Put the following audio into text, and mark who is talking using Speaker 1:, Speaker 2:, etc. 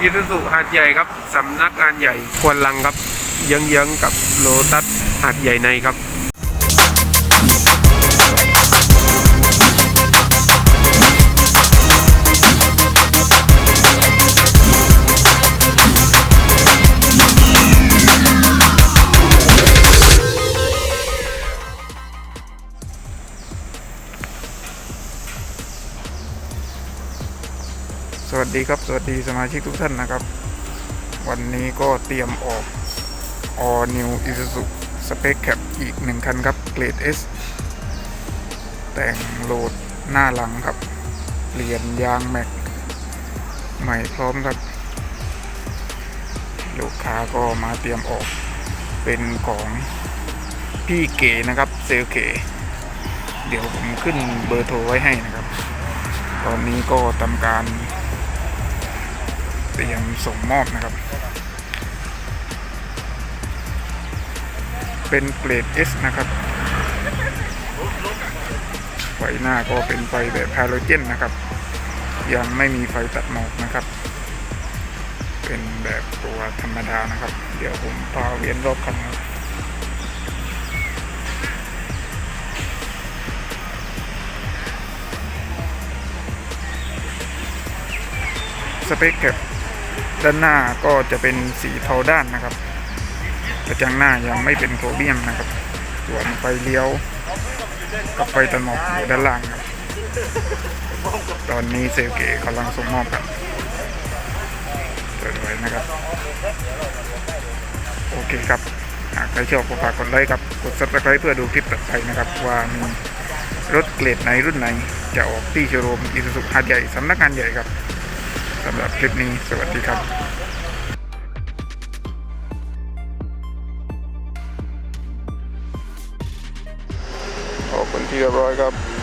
Speaker 1: อีซูสุหาดใหญ่ครับสำนักงานใหญ่ควนลังครับเยื้องๆกับโลตัสหาดใหญ่ในครับ
Speaker 2: สวัสดีครับสวัสดีสมาชิกทุกท่านนะครับ วันนี้ก็เตรียมออก All New Isuzu Space Cap อีกหนึ่งคันครับเกรด S แต่งโหลดหน้าหลังครับ เปลี่ยนยางแม็ก ใหม่พร้อมครับ ลูกค้าก็มาเตรียมออกเป็นของพี่เก๋นะครับเซลเก๋เดี๋ยวผมขึ้นเบอร์โทรไว้ให้นะครับ ตอนนี้ก็ทำการ เตรียมส่งมอบนะครับ เป็นเกรด S นะครับไฟหน้าก็เป็นไฟแบบฮาโลเจนนะครับ ยังไม่มีไฟตัดหมอกนะครับ เป็นแบบตัวธรรมดานะครับ เดี๋ยวผมพาเวียนรอบคันครับสเปคแคป ด้านหน้าก็จะเป็นสีเทาด้านนะครับกระจังหน้ายังไม่เป็นโครเมียมนะครับส่วนไฟเลี้ยวกับไฟตัดหมอกอยู่ด้านล่างครับตอนนี้เซลเก๋กำลังส่งมอบครับเปิดไว้นะครับ โอเคครับ หากใครชอบก็ฝากกดไลค์ครับ กด subscribe เพื่อดูคลิปต่อไปนะครับ ว่ามีรถเกรดไหนรุ่นไหน จะออกที่โชว์รูมอิสุสุหาดใหญ่สำนักงานใหญ่ครับ สำหรับคลิปนี้สวัสดีครับขอบคุณที่เรียบร้อยครับ